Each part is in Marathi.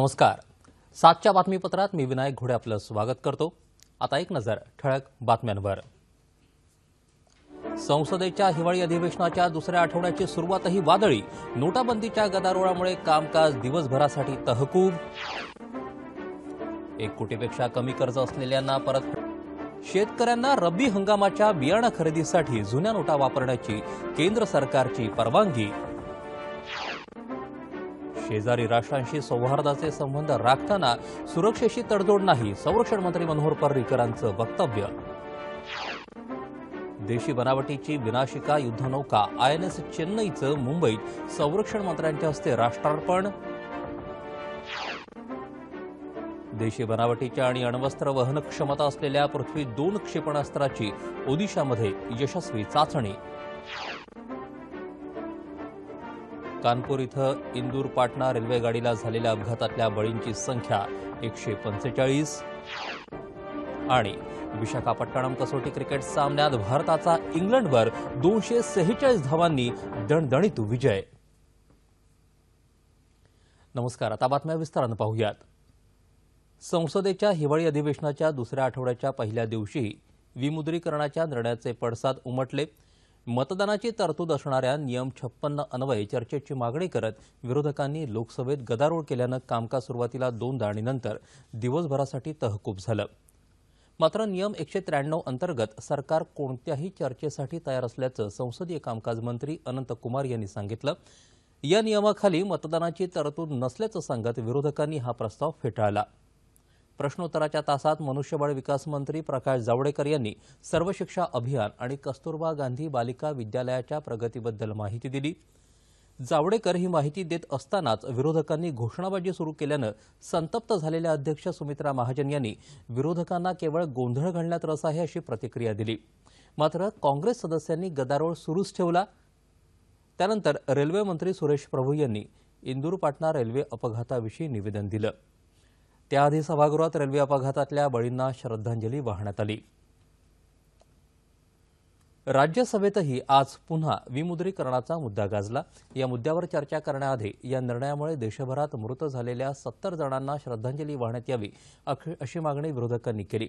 नमस्कार. सातच्या बातमीपत्रात मी विनायक घोडे आपलं स्वागत करतो. आता एक नजर ठळक बातम्यांवर. संसदेच्या हिवाळी अधिवेशनाच्या दुसऱ्या आठवड्याची सुरुवातही वादळी. नोटाबंदीच्या गदारोळामुळे कामकाज दिवसभरासाठी तहकूब. एक कोटीपेक्षा कमी कर्ज असलेल्यांना परत शेतकऱ्यांना रब्बी हंगामाच्या बियाणं खरेदीसाठी जुन्या नोटा वापरण्याची केंद्र सरकारची परवानगी. शेजारी राष्ट्रांशी सौहार्दाचे संबंध राखताना सुरक्षेशी तडजोड नाही संरक्षण मंत्री मनोहर पर्रीकरांचं वक्तव्य. देशी बनावटीची विनाशिका युद्धनौका आय एन एस चेन्नईचं मुंबईत संरक्षण मंत्र्यांच्या हस्ते राष्ट्रार्पण. देशी बनावटीच्या आणि अण्वस्त्र वहन क्षमता असलेल्या पृथ्वी दोन क्षेपणास्त्राची ओदिशामध्ये यशस्वी चाचणी. कानपूर इथं इंदूर पाटणा रेल्वे गाडीला झालेल्या अपघातातल्या बळींची संख्या एकशे पंचेचाळीस. आणि विशाखापट्टणम कसोटी क्रिकेट सामन्यात भारताचा इंग्लंडवर दोनशे सेहेचाळीस धावांनी दणदणीत विजय. नमस्कार आता बातम्या विस्तारानं पाहूयात. संसदेच्या हिवाळी अधिवेशनाच्या दुसऱ्या आठवड्याच्या पहिल्या दिवशी विमुद्रीकरणाच्या निर्णयाचे पडसाद उमटले. मतदानाची तरतूद असणाऱ्या नियम छप्पन्न अन्वये चर्चेची मागणी करत विरोधकांनी लोकसभेत गदारोळ केल्यानं कामकाज सुरुवातीला दोन आणि दिवसभरासाठी तहकूब झालं. मात्र नियम एकशे त्र्याण्णव अंतर्गत सरकार कोणत्याही चर्चेसाठी तयार असल्याचं संसदीय कामकाज मंत्री अनंत कुमार यांनी सांगितलं. या नियमाखाली मतदानाची तरतूद नसल्याचं सांगत विरोधकांनी हा प्रस्ताव फेटाळला. प्रश्नोत्तराच्या तासात मनुष्यबळ विकास मंत्री प्रकाश जावडेकर यांनी सर्व शिक्षा अभियान आणि कस्तुरबा गांधी बालिका विद्यालयाच्या प्रगतीबद्दल माहिती दिली. जावडेकर ही माहिती देत असतानाच विरोधकांनी घोषणाबाजी सुरू केल्यानं संतप्त झालेल्या अध्यक्ष सुमित्रा महाजन यांनी विरोधकांना केवळ गोंधळ घालण्यात रस आहे अशी प्रतिक्रिया दिली. मात्र काँग्रेस सदस्यांनी गदारोळ सुरूच ठेवला. त्यानंतर रेल्वे मंत्री सुरेश प्रभू यांनी इंदूर पाटणा रेल्वे अपघाताविषयी निवेदन दिलं. त्याआधी सभागृहात रेल्वे अपघातातल्या बळींना श्रद्धांजली वाहण्यात आली. राज्यसभेतही आज पुन्हा विमुद्रीकरणाचा मुद्दा गाजला. या मुद्द्यावर चर्चा करण्याआधी या निर्णयामुळे देशभरात मृत झालेल्या सत्तर जणांना श्रद्धांजली वाहण्यात यावी अशी मागणी विरोधकांनी केली.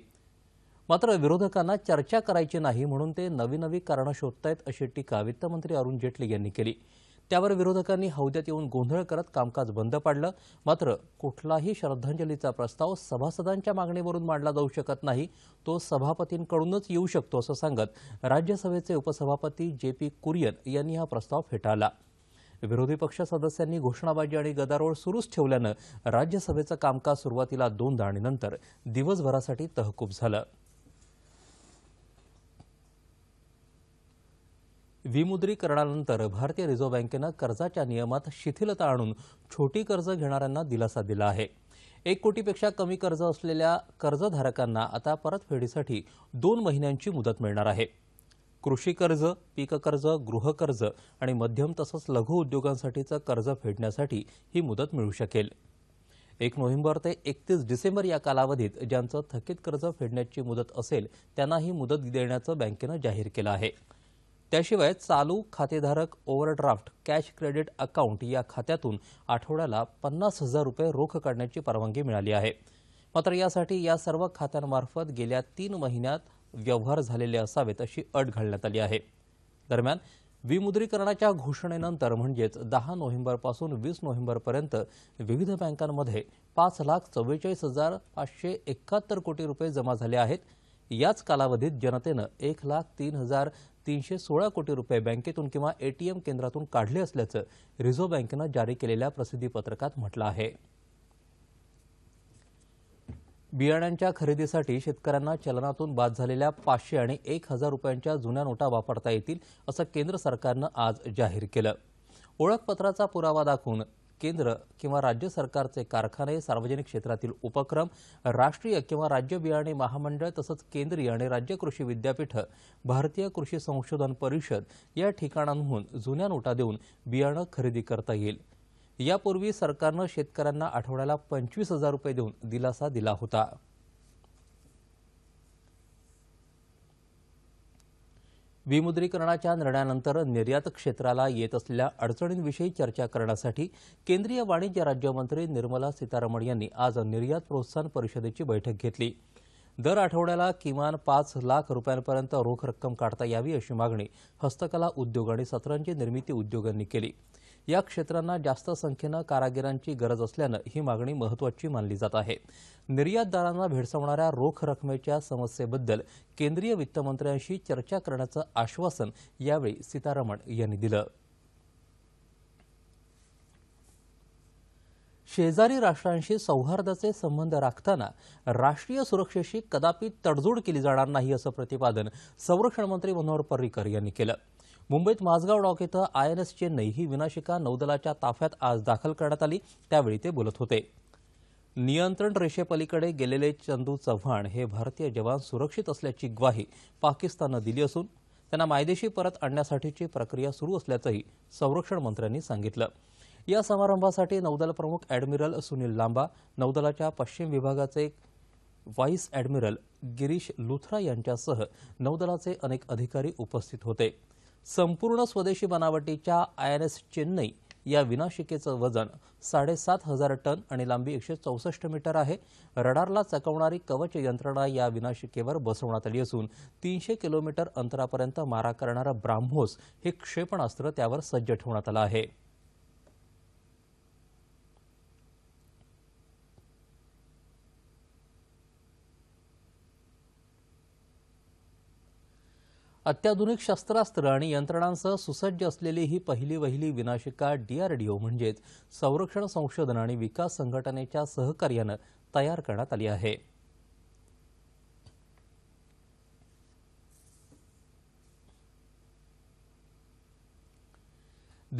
मात्र विरोधकांना चर्चा करायची नाही म्हणून ते नवी नवी कारणं शोधतायत अशी टीका वित्तमंत्री अरुण जेटली यांनी केली. त्यावर विरोधकांनी हौद्यात येऊन गोंधळ करत कामकाज बंद पाडलं. मात्र कुठलाही श्रद्धांजलीचा प्रस्ताव सभासदांच्या मागणीवरून मांडला जाऊ शकत नाही. तो सभापतींकडूनच येऊ शकतो असं सांगत राज्यसभेचे उपसभापती जे पी कुरियन यांनी हा प्रस्ताव फेटाळला. विरोधी पक्ष सदस्यांनी घोषणाबाजी आणि गदारोळ सुरूच ठेवल्यानं राज्यसभेचं कामकाज सुरुवातीला दोनदा आणि नंतर दिवसभरासाठी तहकूब झालं. विमुद्रीकरणानंतर भारतीय रिझर्व्ह बँकेनं कर्जाच्या नियमात शिथिलता आणून छोटी कर्ज घेणाऱ्यांना दिलासा दिला आहे. एक कोटीपेक्षा कमी कर्ज असलेल्या कर्जधारकांना आता परतफेडीसाठी दोन महिन्यांची मुदत मिळणार आहे. कृषी कर्ज पीक कर्ज गृहकर्ज आणि मध्यम तसंच लघु उद्योगांसाठीचं कर्ज फेडण्यासाठी ही मुदत मिळू शकेल. एक नोव्हेंबर ते एकतीस डिसेंबर या कालावधीत ज्यांचं थकीत कर्ज फेडण्याची मुदत असेल त्यांना ही मुदत देण्याचं बँकेनं जाहीर केलं आहे. त्याशिवाय चालू खातेधारक ओव्हरड्राफ्ट कॅश क्रेडिट अकाउंट या खात्यातून आठवड्याला पन्नास हजार रुपये रोख काढण्याची परवानगी मिळाली आहे. मात्र यासाठी या सर्व खात्यांमार्फत गेल्या तीन महिन्यात व्यवहार झालेले असावेत अशी अट घालण्यात आली आहे. दरम्यान विमुद्रीकरणाच्या घोषणेनंतर म्हणजेच दहा नोव्हेंबरपासून वीस नोव्हेंबरपर्यंत विविध बँकांमध्ये पाच लाख चव्वेचाळीस हजार पाचशे एकाहत्तर कोटी रुपये जमा झाले आहेत. याच कालावधीत जनतेनं एक लाख तीन हजार तीनशे सोळा कोटी रुपये बँकेतून किंवा एटीएम केंद्रातून काढले असल्याचं रिझर्व्ह बँकेनं जारी केलेल्या प्रसिद्धीपत्रकात म्हटलं आहे. बियाण्यांच्या खरेदीसाठी शेतकऱ्यांना चलनातून बाद झालेल्या पाचशे आणि एक हजार रुपयांच्या जुन्या नोटा वापरता येतील असं केंद्र सरकारनं आज जाहीर केलं. ओळखपत्राचा पुरावा दाखवून केंद्र किंवा राज्य सरकारचे कारखाने सार्वजनिक क्षेत्रातील उपक्रम राष्ट्रीय किंवा राज्य बियाणे महामंडळ तसंच केंद्रीय आणि राज्य कृषी विद्यापीठं भारतीय कृषी संशोधन परिषद या ठिकाणांहून जुन्या नोटा देऊन बियाणं खरेदी करता येईल. यापूर्वी सरकारनं शेतकऱ्यांना आठवड्याला पंचवीस हजार रुपये देऊन दिलासा दिला होता. विमुद्रीकरणाच्या निर्णयानंतर निर्यात क्षेत्राला येत असलेल्या अडचणींविषयी चर्चा करण्यासाठी केंद्रीय वाणिज्य राज्यमंत्री निर्मला सीतारामन यांनी आज निर्यात प्रोत्साहन परिषदेची बैठक घेतली. दर आठवड्याला किमान पाच लाख रुपयांपर्यंत रोख रक्कम काढता यावी अशी मागणी हस्तकला उद्योग आणि सतरंजी निर्मिती उद्योगांनी केली. या क्षेत्रांना जास्त संख्येनं कारागिरांची गरज असल्यानं ही मागणी महत्वाची मानली जात आहे. निर्यातदारांना भेडसावणाऱ्या रोख रकमेच्या समस्येबद्दल केंद्रीय वित्तमंत्र्यांशी चर्चा करण्याचं आश्वासन यावेळी सीतारामन यांनी दिलं. शेजारी राष्ट्रांशी सौहार्दाचे संबंध राखताना राष्ट्रीय सुरक्षेशी कदापि तडजोड केली जाणार नाही असं प्रतिपादन संरक्षण मंत्री मनोहर पर्रिकर यांनी केलं. मुंबईत माझगाव डॉक इथं आयएनएस चेन्नई ही विनाशिका नौदलाच्या ताफ्यात आज दाखल करण्यात आली. त्यावेळी ते बोलत होते. नियंत्रण रेषेपलीकडे गेलेले चंदू चव्हाण हे भारतीय जवान सुरक्षित असल्याची ग्वाही पाकिस्ताननं दिली असून त्यांना मायदेशी परत आणण्यासाठीची प्रक्रिया सुरू असल्याचंही संरक्षण मंत्र्यांनी सांगितलं. या समारंभासाठी नौदल प्रमुख अॅडमिरल सुनील लांबा नौदलाच्या पश्चिम विभागाचे व्हाईस अॅडमिरल गिरीश लुथरा यांच्यासह नौदलाचे अनेक अधिकारी उपस्थित होते. संपूर्ण स्वदेशी बनावटीच्या आय एन एस चेन्नई या विनाशिकेचं वजन साडेसात हजार टन आणि लांबी एकशे चौसष्ट मीटर आहे. रडारला चकवणारी कवच यंत्रणा या विनाशिकेवर बसवण्यात आली असून तीनशे किलोमीटर अंतरापर्यंत मारा करणारं ब्राह्मोस हे क्षेपणास्त्र त्यावर सज्ज ठेवण्यात आलं आहे. अत्याधुनिक शस्त्रास्त्र आणि यंत्रणांसह सुसज्ज असलेली ही पहिली वहिली विनाशिका डीआरडीओ म्हणजेच संरक्षण संशोधन आणि विकास संघटनेच्या सहकार्यानं तयार करण्यात आली आहे.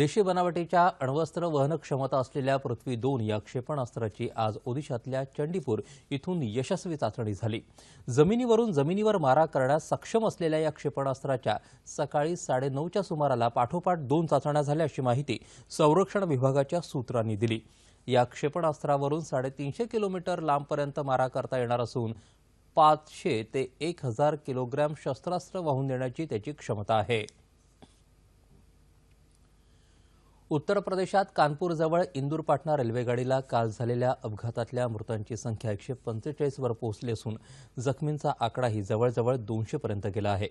देशी बनावटीच्या अण्वस्त्र वहन क्षमता असलेल्या पृथ्वी दोन या क्षेपणास्त्राची आज ओदिशातल्या चंडीपूर इथून यशस्वी चाचणी झाली. जमिनीवरून जमिनीवर मारा करण्यास सक्षम असलेल्या या क्षेपणास्त्राच्या सकाळी साडेनऊच्या सुमाराला पाठोपाठ दोन चाचण्या झाल्या अशी माहिती संरक्षण विभागाच्या सूत्रांनी दिली. या क्षेपणास्त्रावरून साडेतीनशे किलोमीटर लांबपर्यंत मारा करता येणार असून पाचशे ते एक हजार किलोग्रॅम शस्त्रास्त्र वाहून नेण्याची त्याची क्षमता आहे. उत्तर प्रदेशात कानपूरजवळ इंदूर पाटणा रेल्वेगाडीला काल झालेल्या अपघातातल्या मृतांची संख्या एकशे पंचेचाळीसवर पोहोचली असून जखमींचा आकडाही जवळजवळ दोनशेपर्यंत गेला आहे.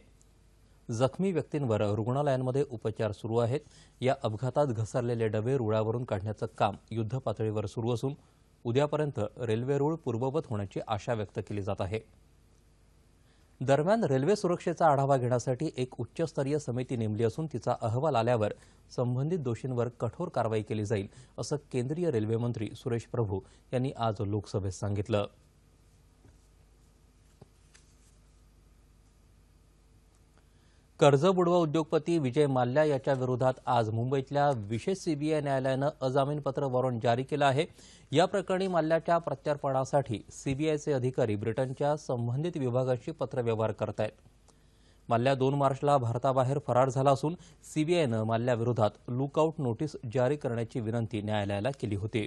जखमी व्यक्तींवर रुग्णालयांमध्ये उपचार सुरू आहेत. या अपघातात घसरलेले डबे रुळावरून काढण्याचं काम युद्धपातळीवर सुरू असून उद्यापर्यंत रेल्वे रुळ पूर्ववत होण्याची आशा व्यक्त केली जात आहे. दरम्यान रेल्वे सुरक्षेचा आढावा घेण्यासाठी एक उच्चस्तरीय समिती नेमली असून तिचा अहवाल आल्यावर संबंधित दोषींवर कठोर कारवाई केली जाईल असं केंद्रीय रेल्वेमंत्री सुरेश प्रभू यांनी आज लोकसभेत सांगितलं. कर्ज बुडवा उद्योगपती विजय माल्या याच्या विरोधात आज मुंबईतल्या विशेष सीबीआय न्यायालयानं अजामीनपत्र वॉरंट जारी केलं आहे. या प्रकरणी माल्याच्या प्रत्यार्पणासाठी सीबीआयचे अधिकारी ब्रिटनच्या संबंधित विभागाशी पत्रव्यवहार करत आहेत माल्या दोन मार्चला भारताबाहेर फरार झाला असून सीबीआयनं माल्याविरोधात लुकआउट नोटीस जारी करण्याची विनंती न्यायालयाला केली होती.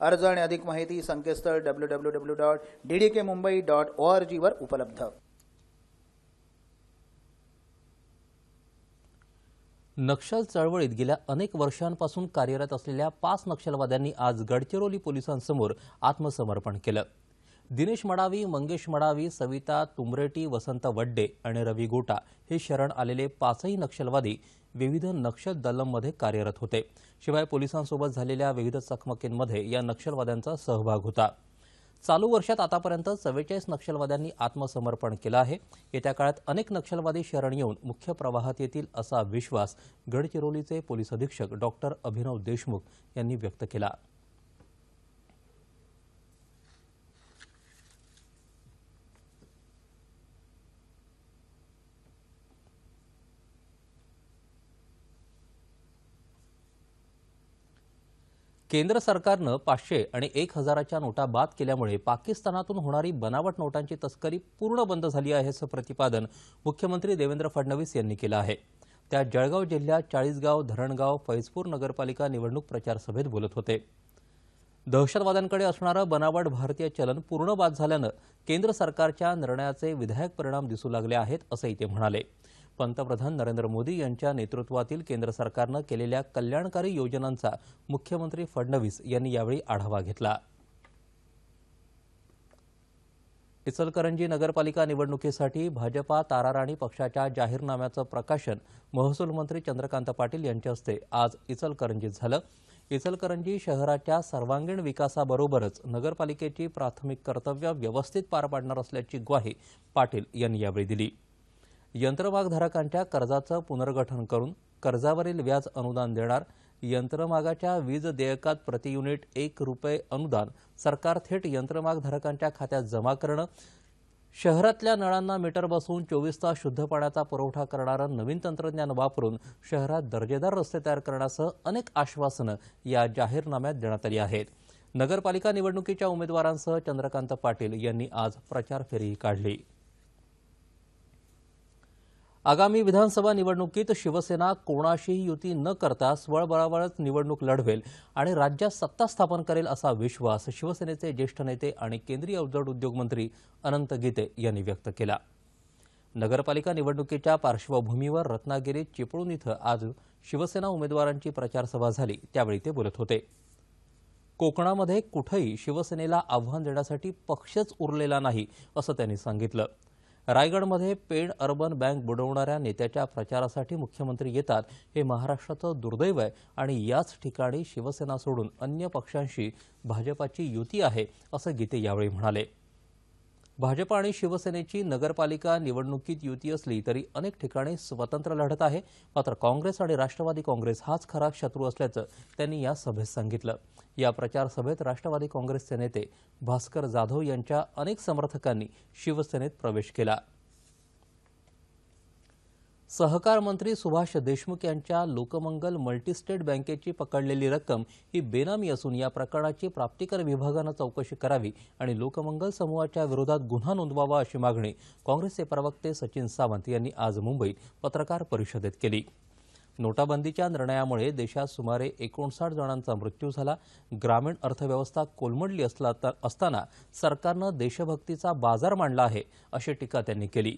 अर्ज आणि अधिक माहिती संकेतस्थळ W W W dot D DK Mumbai dot O R जीवर उपलब्ध. नक्षल चळवळीत गेल्या अनेक वर्षांपासून कार्यरत असलेल्या पाच नक्षलवाद्यांनी आज गडचिरोली पोलिसांसमोर आत्मसमर्पण केलं. दिनेश मडावी मंगेश मडावी सविता तुमरेटी वसंत वड्डे आणि रवी गोटा हे शरण आलेले पाचही नक्षलवादी विविध नक्षल दलममध्ये कार्यरत होते. शिवाय पोलिसांसोबत झालेल्या विविध चकमकींमध्ये या नक्षलवाद्यांचा सहभाग होता. चालू वर्षात आतापर्यंत चव्वेचाळीस नक्षलवाद्यांनी आत्मसमर्पण केलं आहे. येत्या काळात अनेक नक्षलवादी शरण येऊन मुख्य प्रवाहात येतील असा विश्वास गडचिरोलीचे पोलीस अधीक्षक डॉक्टर अभिनव देशमुख यांनी व्यक्त केला. केंद्र सरकारनं पाचशे आणि एक हजाराच्या नोटा बाद केल्यामुळे पाकिस्तानातून होणारी बनावट नोटांची तस्करी पूर्ण बंद झाली आहे असं प्रतिपादन मुख्यमंत्री देवेंद्र फडणवीस यांनी केलं आहे. त्या जळगाव जिल्ह्यात चाळीसगाव धरणगाव फैजपूर नगरपालिका निवडणूक प्रचार सभेत बोलत होते. दहशतवाद्यांकडे असणारं बनावट भारतीय चलन पूर्ण बाद झाल्यानं केंद्र सरकारच्या निर्णयाचे विधायक परिणाम दिसू लागले आहेत असंही ते म्हणाले. पंतप्रधान नरेंद्र मोदी यांच्या नेतृत्वातील केंद्र सरकारनं केलेल्या कल्याणकारी योजनांचा मुख्यमंत्री फडणवीस यांनी यावेळी आढावा घेतला. इचलकरंजी नगरपालिका निवडणुकीसाठी भाजपा ताराराणी पक्षाच्या जाहीरनाम्याचं प्रकाशन महसूल मंत्री चंद्रकांत पाटील यांच्या हस्ते आज इचलकरंजीत झालं. इचलकरंजी शहराच्या सर्वांगीण विकासाबरोबरच नगरपालिकेची प्राथमिक कर्तव्य व्यवस्थित पार पाडणार असल्याची ग्वाही पाटील यांनी यावेळी दिली. यंत्रमागधारकांच्या कर्जाचं पुनर्गठन करून कर्जावरील व्याज अनुदान देणार यंत्रमागाच्या वीज देयकात प्रति युनिट एक रुपये अनुदान सरकार थेट यंत्रमागधारकांच्या खात्यात जमा करणं शहरातल्या नळांना मीटर बसवून चोवीस तास शुद्ध पाण्याचा पुरवठा करणारं नवीन तंत्रज्ञान वापरून शहरात दर्जेदार रस्ते तयार करण्यासह अनेक आश्वासनं या जाहीरनाम्यात देण्यात आली आहेत. नगरपालिका निवडणुकीच्या उमेदवारांसह चंद्रकांत पाटील यांनी आज प्रचार फेरीही काढली. आगामी विधानसभा निवडणुकीत शिवसेना कोणाशीही युती न करता स्वबळावरच निवडणूक लढवेल आणि राज्यात सत्ता स्थापन करेल असा विश्वास शिवसेनेचे ज्येष्ठ नेते आणि केंद्रीय अवजड उद्योग मंत्री अनंत गीते यांनी व्यक्त केला. नगरपालिका निवडणुकीच्या पार्श्वभूमीवर रत्नागिरीत चिपळूण इथं आज शिवसेना उमेदवारांची प्रचारसभा झाली. त्यावेळी ते बोलत होते. कोकणामध्ये कुठंही शिवसेनेला आव्हान देण्यासाठी पक्षच उरलेला नाही असं त्यांनी सांगितलं. रायगडमध्ये पेण अर्बन बँक बुडवणाऱ्या नेत्याच्या प्रचारासाठी मुख्यमंत्री येतात हे महाराष्ट्राचं दुर्दैव आहे आणि याच ठिकाणी शिवसेना सोडून अन्य पक्षांशी भाजपाची युती आहे असं गीते यावेळी म्हणाले. भाजप आणि शिवसेनेची नगरपालिका निवडणुकीत युती असली तरी अनेक ठिकाणी स्वतंत्र लढत आहे. मात्र काँग्रेस आणि राष्ट्रवादी काँग्रेस हाच खरा शत्रू असल्याचं त्यांनी या सभेत सांगितलं. या प्रचार सभेत राष्ट्रवादी काँग्रेसचे नेते भास्कर जाधव यांच्या अनेक समर्थकांनी शिवसेनेत प्रवेश केला. सहकार मंत्री सुभाष देशमुख यांच्या लोकमंगल मल्टीस्टेट बँकेची पकडलेली रक्कम ही बेनामी असून या प्रकरणाची प्राप्तिकर विभागानं चौकशी करावी आणि लोकमंगल समूहाच्या विरोधात गुन्हा नोंदवावा अशी मागणी काँग्रेसचे प्रवक्ते सचिन सावंत यांनी आज मुंबईत पत्रकार परिषदेत केली. नोटाबंदीच्या निर्णयामुळे देशात सुमारे एकोणसाठ जणांचा मृत्यू झाला. ग्रामीण अर्थव्यवस्था कोलमडली असला असताना सरकारनं देशभक्तीचा बाजार मांडला आहे अशी टीका त्यांनी केली.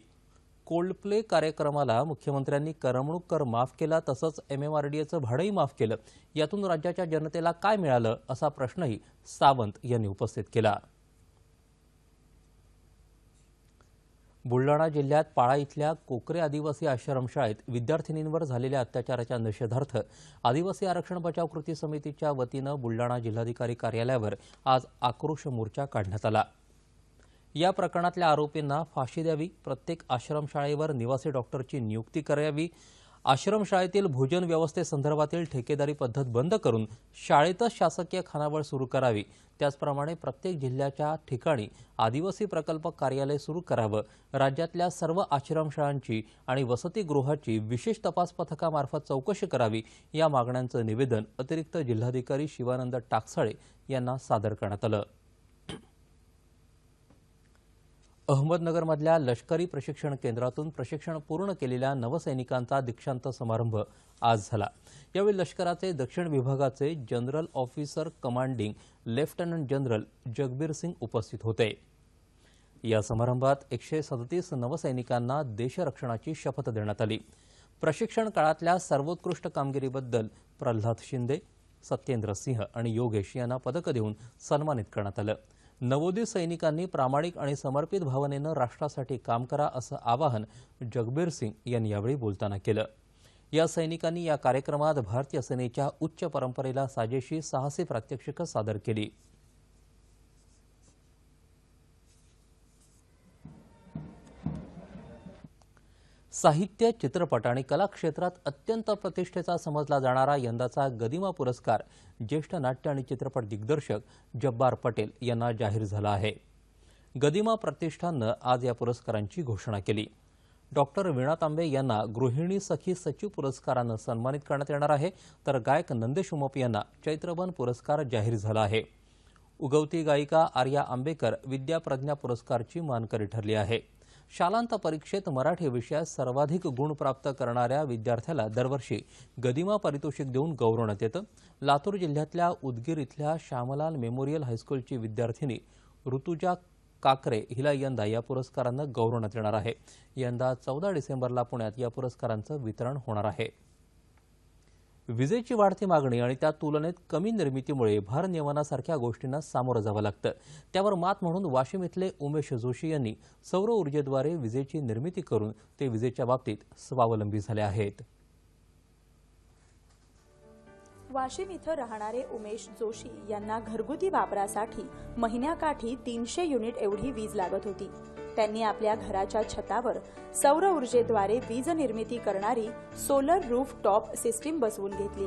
कोल्ड प्ले कार्यक्रमाला मुख्यमंत्र्यांनी करमणूक कर माफ केला तसंच एमएमआरडीएचं भाडंही माफ केलं. यातून राज्याच्या जनतेला काय मिळालं असा प्रश्नही सावंत यांनी उपस्थित केला. बुलडाणा जिल्ह्यात पाळा इथल्या कोकरे आदिवासी आश्रमशाळेत विद्यार्थिनींवर झालेल्या अत्याचाराच्या निषेधार्थ आदिवासी आरक्षण बचाव कृती समितीच्या वतीनं बुलडाणा जिल्हाधिकारी कार्यालयावर आज आक्रोश मोर्चा काढण्यात आला. या प्रकरणातल्या आरोपींना फाशी द्यावी प्रत्येक आश्रमशाळेवर निवासी डॉक्टरची नियुक्ती करावी आश्रमशाळेतील भोजन व्यवस्थेसंदर्भातील ठेकेदारी पद्धत बंद करून शाळेतच शासकीय खानावळ सुरू करावी. त्याचप्रमाणे प्रत्येक जिल्ह्याच्या ठिकाणी आदिवासी प्रकल्प कार्यालय सुरू करावं. राज्यातल्या सर्व आश्रमशाळांची आणि वसतिगृहाची विशेष तपास पथकामार्फत चौकशी करावी या मागण्यांचं निवेदन अतिरिक्त जिल्हाधिकारी शिवानंद टाकसाळे यांना सादर करण्यात आलं. अहमदनगरमधल्या लष्करी प्रशिक्षण केंद्रातून प्रशिक्षण पूर्ण केलेल्या नवसैनिकांचा दीक्षांत समारंभ आज झाला. यावेळी लष्कराचे दक्षिण विभागाचे general officer commanding lieutenant general Jagbir Singh उपस्थित होते. या समारंभात एकशे सदतीस नवसैनिकांना देशरक्षणाची शपथ देण्यात आली. प्रशिक्षण काळातल्या सर्वोत्कृष्ट कामगिरीबद्दल प्रल्हाद शिंदे सत्येंद्र सिंह आणि योगेश यांना पदकं देऊन सन्मानित करण्यात आलं. नवोदित सैनिकांनी प्रामाणिक आणि समर्पित भावनेनं राष्ट्रासाठी काम करा असं आवाहन जगबीर सिंग यांनी यावेळी बोलताना केलं. या सैनिकांनी या कार्यक्रमात भारतीय सेनेच्या उच्च परंपरेला साजेशी साहसी प्रात्यक्षिकं सादर केली. साहित्य चित्रपट आणि कला क्षेत्रात अत्यंत प्रतिष्ठेचा समजला जाणारा यंदाचा गदिमा पुरस्कार ज्येष्ठ नाट्य आणि चित्रपट दिग्दर्शक जब्बार पटेल यांना जाहीर झाला आहे. गदिमा प्रतिष्ठाननं आज या पुरस्कारांची घोषणा केली. डॉक्टर वीणा तांबे यांना गृहिणी सखी सचिव पुरस्कारानं सन्मानित करण्यात येणार आहे तर गायक नंदेश उमप यांना चैत्रबन पुरस्कार जाहीर झाला आहे. उगवती गायिका आर्या आंबेकर विद्याप्रज्ञा पुरस्कारची मानकरी ठरली आहे. शालांत परीक्षेत मराठी विषयात सर्वाधिक गुण प्राप्त करणाऱ्या विद्यार्थ्याला दरवर्षी गदिमा पारितोषिक देऊन गौरवण्यात येतं. लातूर जिल्ह्यातल्या उदगीर इथल्या श्यामलाल मेमोरियल हायस्कूलची विद्यार्थिनी ऋतुजा काकरे हिला यंदा या पुरस्कारानं गौरवण्यात येणार आहे. यंदा चौदा डिसेंबरला पुण्यात या पुरस्कारांचं वितरण होणार आहे. विजेची वाढती मागणी आणि त्या तुलनेत कमी निर्मितीमुळे भारनियमनासारख्या गोष्टींना सामोरं जावं लागतं. त्यावर मात म्हणून वाशिम इथले उमेश जोशी यांनी सौर ऊर्जेद्वारे विजेची निर्मिती करून ते विजेच्या बाबतीत स्वावलंबी झाले आहेत. वाशिम इथं राहणारे उमेश जोशी यांना घरगुती वापरासाठी महिन्याकाठी तीनशे युनिट एवढी वीज लागत होती. त्यांनी आपल्या घराच्या छतावर सौर ऊर्जेद्वारे वीज निर्मिती करणारी सोलर रूफ टॉप सिस्टीम बसवून घेतली.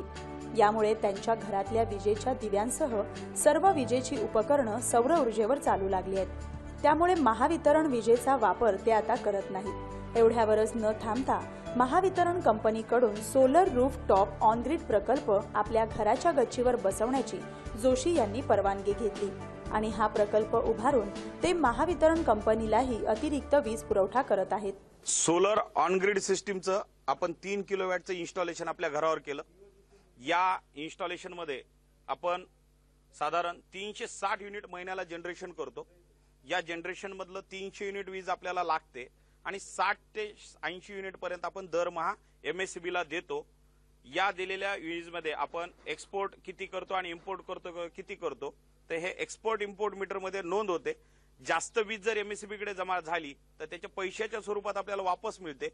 यामुळे त्यांच्या घरातल्या विजेच्या दिव्यांसह सर्व विजेची उपकरणं सौर ऊर्जेवर चालू लागली आहेत. त्यामुळे महावितरण विजेचा वापर ते आता करत नाहीत. एवढ्यावरच न थांबता महावितरण कंपनीकडून सोलर रूफ टॉप ऑनग्रीड प्रकल्प आपल्या घराच्या गच्चीवर बसवण्याची जोशी यांनी परवानगी घेतली. आणि हा प्रकल्प उभारून ते महावितरण कंपनीलाही अतिरिक्त वीज पुरवठा करत आहेत. सोलर ऑनग्रीड सिस्टीमचं आपण तीन किलोवॅटचं इन्स्टॉलेशन आपल्या घरावर केलं. या इन्स्टॉलेशनमध्ये आपण साधारण तीनशे साठ युनिट महिन्याला जनरेशन करतो. या जनरेशन मधलं तीनशे युनिट वीज आपल्याला लागते आणि साठ ते ऐंशी युनिट पर्यंत आपण दरमहा एमएससीबी ला देतो. या दिलेल्या वीजमध्ये आपण एक्सपोर्ट किती करतो आणि इम्पोर्ट करतो किती करतो? तर हे एक्सपोर्ट इम्पोर्ट मीटरमध्ये नोंद होते. जास्त वीज जर एमएससीबीकडे जमा झाली तर त्याच्या पैशाच्या स्वरूपात आपल्याला वापस मिळते.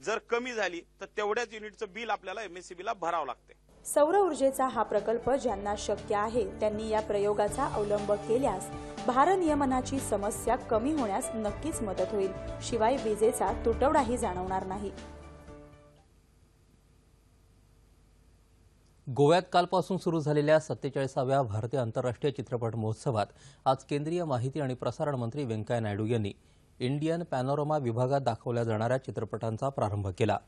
जर कमी झाली तर तेवढ्याच युनिटचं बिल आपल्याला एमएससीबीला भरावं लागते. सौर ऊर्जेचा हा प्रकल्प ज्यांना शक्य आहे त्यांनी या प्रयोगाचा अवलंब केल्यास भारनियमनाची समस्या कमी होण्यास नक्कीच मदत होईल. शिवाय विजेचा तुटवडाही जाणवणार नाही. गोव्यात कालपासून सुरू झालेल्या सत्तेचाळीसाव्या भारतीय आंतरराष्ट्रीय चित्रपट महोत्सवात आज केंद्रीय माहिती आणि प्रसारण मंत्री व्यंकय्या नायडू यांनी इंडियन पॅनोरमा विभागात दाखवल्या जाणाऱ्या चित्रपटांचा प्रारंभ केला.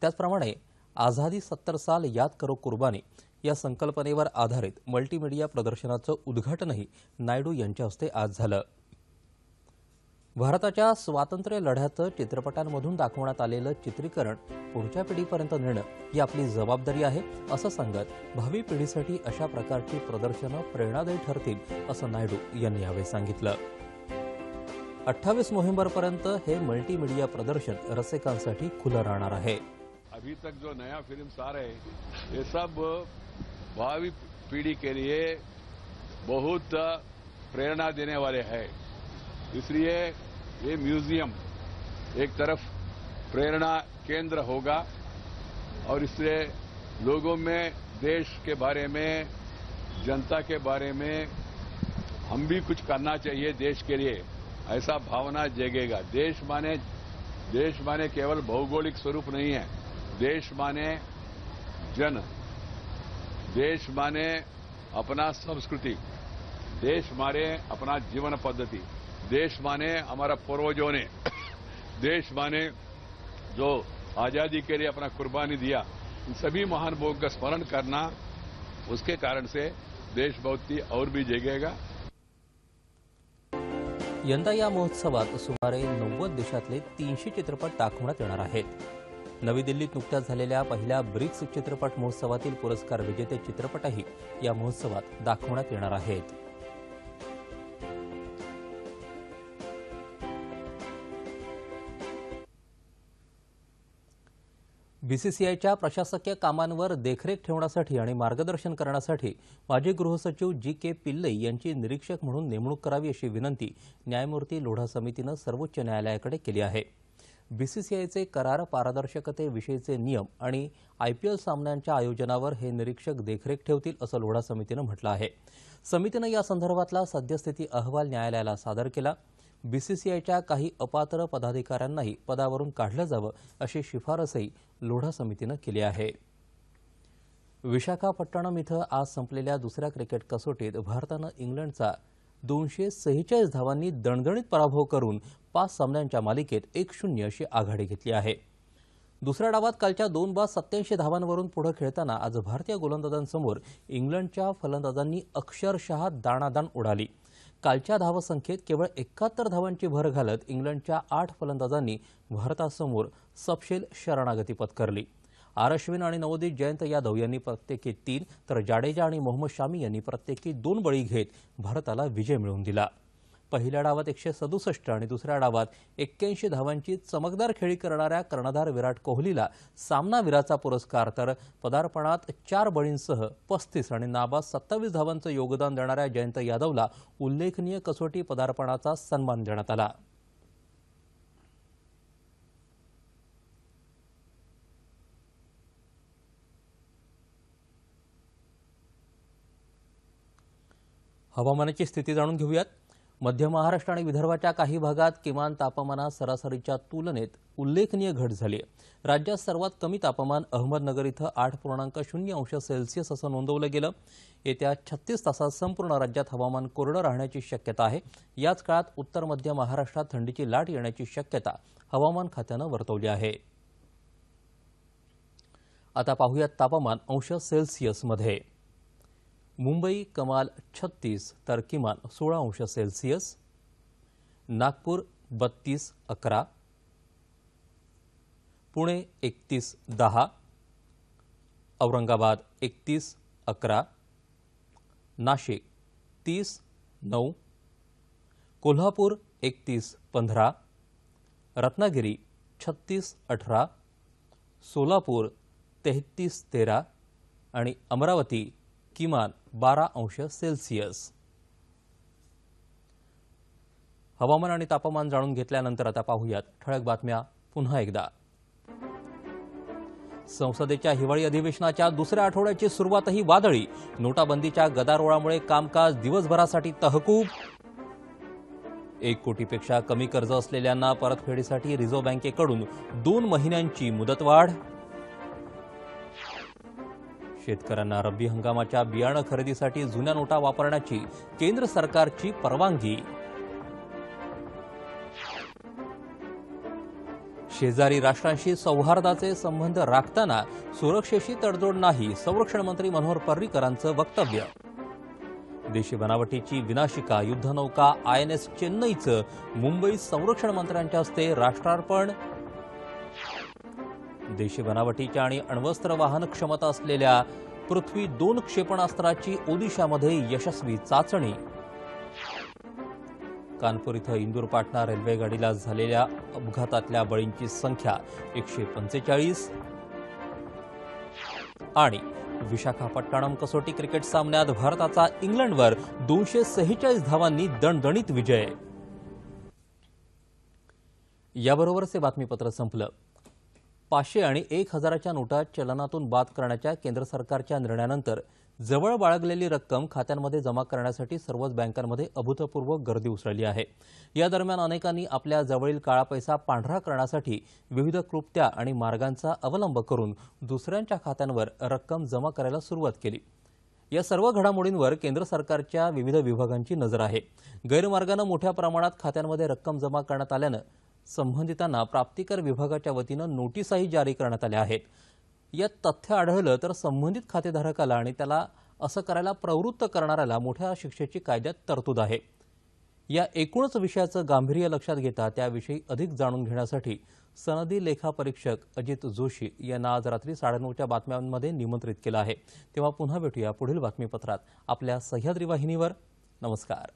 त्याचप्रमाणे आझादी सत्तर साल याद करो कुर्बानी या संकल्पनेवर आधारित मल्टीमीडिया प्रदर्शनाचं उद्घाटनही नायडू यांच्या हस्ते आज झालं. भारताच्या स्वातंत्र्य लढ्याचं चित्रपटांमधून दाखवण्यात आलेलं चित्रीकरण पुढच्या पिढीपर्यंत नेणं ही आपली जबाबदारी आहे असं सांगत भावी पिढीसाठी अशा प्रकारची प्रदर्शनं प्रेरणादायी ठरतील असं नायडू यांनी यावेळी सांगितलं. अठ्ठावीस नोव्हेंबरपर्यंत हे मल्टीमीडिया प्रदर्शन रसिकांसाठी खुलं राहणार आहे. अभी तक जो नया फिल्म सार है ये सब भावी पीढ़ी के लिए बहुत प्रेरणा देने वाले हैं। इसलिए ये म्यूज़ियम एक तरफ़ प्रेरणा केंद्र होगा और इससे लोगों में, देश के बारे में, जनता के बारे में हम भी कुछ करना चाहिए देश के लिए। ऐसा भावना जगेगा। देश माने देश माने केवल भौगोलिक स्वरूप नहीं है। देश माने जन। देश माने अपना संस्कृति। देश माने अपना जीवन पद्धति। देश माने हमारा पूर्वजों ने। देश माने जो आजादी के लिए अपना कुर्बानी दिया इन सभी महान भोग का स्मरण करना उसके कारण से देशभक्ति और भी जगेगा। यंदा या महोत्सवात सुमारे नव्वद देशातले तीनशे चित्रपट दाखवण्यात येणार आहेत. नवी दिल्लीत नुकत्याच झालेल्या पहिल्या ब्रिक्स चित्रपट महोत्सवातील पुरस्कार विजेते चित्रपटही या महोत्सवात दाखवण्यात येणार आहेत. बीसीसीआयच्या प्रशासकीय कामांवर देखरेख ठेवण्यासाठी आणि मार्गदर्शन करण्यासाठी माजी गृहसचिव जी के पिल्लई यांची निरीक्षक म्हणून नेमणूक करावी अशी विनंती न्यायमूर्ती लोढा समितीनं सर्वोच्च न्यायालयाकडे केली आहे. बीसीसीआयचे करार पारदर्शकतेविषयीचे नियम आणि आयपीएल सामन्यांच्या आयोजनावर हे निरीक्षक देखरेख ठेवतील असं लोढा समितीनं म्हटलं आहे. समितीनं या संदर्भातला सद्यस्थिती अहवाल न्यायालयाला सादर केला. बीसीसीआयच्या काही अपात्र पदाधिकाऱ्यांनाही पदावरून काढलं जावं अशी शिफारसही लोढा समितीनं केली आहे. विशाखापट्टणम इथं आज संपलेल्या दुसऱ्या क्रिकेट कसोटीत भारतानं इंग्लंडचा दोनशे सेहेचाळीस धावांनी दणदणीत पराभव करून पाच सामन्यांच्या मालिकेत एक शून्य अशी आघाडी घेतली आहे. दुसऱ्या डावात कालच्या दोन बाद सत्याऐंशी धावांवरून पुढे खेळताना आज भारतीय गोलंदाजांसमोर इंग्लंडच्या फलंदाजांनी अक्षरशः दाणादाण उडाली. कालच्या धावसंख्येत केवळ एकाहत्तर धावांची भर घालत इंग्लंडच्या आठ फलंदाजांनी भारतासमोर सपशेल शरणागती पत्करली आर अश्विन आणि नवोदित जयंत यादव यांनी प्रत्येकी तीन तर जाडेजा आणि मोहम्मद शामी यांनी प्रत्येकी दोन बळी घेत भारताला विजय मिळवून दिला. पहिल्या डावात एकशे सदुसष्ट आणि दुसऱ्या डावात एक्क्याऐंशी धावांची चमकदार खेळी करणाऱ्या कर्णधार विराट कोहलीला सामनावीराचा पुरस्कार तर पदार्पणात चार बळींसह पस्तीस आणि नाबाद सत्तावीस धावांचं योगदान देणाऱ्या जयंत यादवला उल्लेखनीय कसोटी पदार्पणाचा सन्मान देण्यात आला. हवामानाची स्थिती जाणून घेऊयात. मध्य महाराष्ट्र आणि विदर्भाच्या काही भागात किमान तापमानात सरासरीच्या तुलनेत उल्लेखनीय घट झाली आहे राज्यात सर्वात कमी तापमान अहमदनगर इथं आठ पूर्णांक शून्य अंश सेल्सिअस असं नोंदवलं गेलं. येत्या छत्तीस तासात संपूर्ण राज्यात हवामान कोरडं राहण्याची शक्यता आहे. याच काळात उत्तर मध्य महाराष्ट्रात थंडीची लाट येण्याची शक्यता हवामान खात्यानं वर्तवली आहे. आता पाहूयात तापमान अंश सेल्सिअसमध्ये. मुंबई कमाल छत्तीस तर किमान सोळा अंश सेल्सिअस. नागपूर बत्तीस अकरा. पुणे एकतीस दहा. औरंगाबाद एकतीस अकरा. नाशिक तीस नऊ. कोल्हापूर एकतीस पंधरा. रत्नागिरी छत्तीस अठरा. सोलापूर तेहतीस तेरा. आणि अमरावती किमान बारा अंश सेल्सिअस. हवामान आणि तापमान जाणून घेतल्यानंतर आता पाहूयात ठळक बातम्या पुन्हा एकदा. संसदेच्या हिवाळी अधिवेशनाच्या दुसऱ्या आठवड्याची सुरुवातही वादळी. नोटाबंदीच्या गदारोळामुळे कामकाज दिवसभरासाठी तहकूब. एक कोटीपेक्षा कमी कर्ज असलेल्यांना परतफेडीसाठी रिझर्व्ह बँकेकडून दोन महिन्यांची मुदतवाढ. शेतकऱ्यांना रब्बी हंगामाच्या बियाणं खरेदीसाठी जुन्या नोटा वापरण्याची केंद्र सरकारची परवानगी. शेजारी राष्ट्रांशी सौहार्दाचे संबंध राखताना सुरक्षेशी तडजोड नाही संरक्षण मंत्री मनोहर पर्रीकरांचं वक्तव्य. देशी बनावटीची विनाशिका युद्धनौका आय एन एस चेन्नईचं मुंबईत संरक्षण मंत्र्यांच्या हस्ते राष्ट्रार्पण देशी बनावटीच्या आणि अण्वस्त्र वाहन क्षमता असलेल्या पृथ्वी दोन क्षेपणास्त्राची ओदिशामध्ये यशस्वी चाचणी. कानपूर इथं इंदूर पाटणा रेल्वे गाडीला झालेल्या अपघातातल्या बळींची संख्या एकशे पंचेचाळीस. आणि विशाखापट्टणम कसोटी क्रिकेट सामन्यात भारताचा इंग्लंडवर दोनशे सेहेचाळीस धावांनी दणदणीत विजय. याबरोबरच हे बातमीपत्र संपलं. पाचशे आणि एक हजाराच्या नोटा चलनातून बाद करण्याच्या केंद्र सरकारच्या निर्णयानंतर जवळ बाळगलेली रक्कम खात्यांमध्ये जमा करण्यासाठी सर्वच बँकांमध्ये अभूतपूर्व गर्दी उसळली आहे. या दरम्यान अनेकांनी आपल्या जवळील काळा पैसा पांढरा करण्यासाठी विविध क्लुप्त्या आणि मार्गांचा अवलंब करून दुसऱ्यांच्या खात्यांवर रक्कम जमा करायला सुरुवात केली. या सर्व घडामोडींवर केंद्र सरकारच्या विविध विभागांची नजर आहे. गैरमार्गानं मोठ्या प्रमाणात खात्यांमध्ये रक्कम जमा करण्यात आल्यानं संबंधितांना प्राप्तिकर विभागाच्या वतीनं नोटीसाही जारी करण्यात आल्या आहेत. यात तथ्य आढळलं तर संबंधित खातेधारकाला आणि त्याला असं करायला प्रवृत्त करणाऱ्याला मोठ्या शिक्षेची कायद्यात तरतूद आहे. या एकूणच विषयाचं गांभीर्य लक्षात घेता त्याविषयी अधिक जाणून घेण्यासाठी सनदी लेखापरीक्षक अजित जोशी यांना आज रात्री साडेनऊच्या बातम्यांमध्ये निमंत्रित केलं आहे. तेव्हा पुन्हा भेटूया पुढील बातमीपत्रात आपल्या सह्याद्री वाहिनीवर. नमस्कार.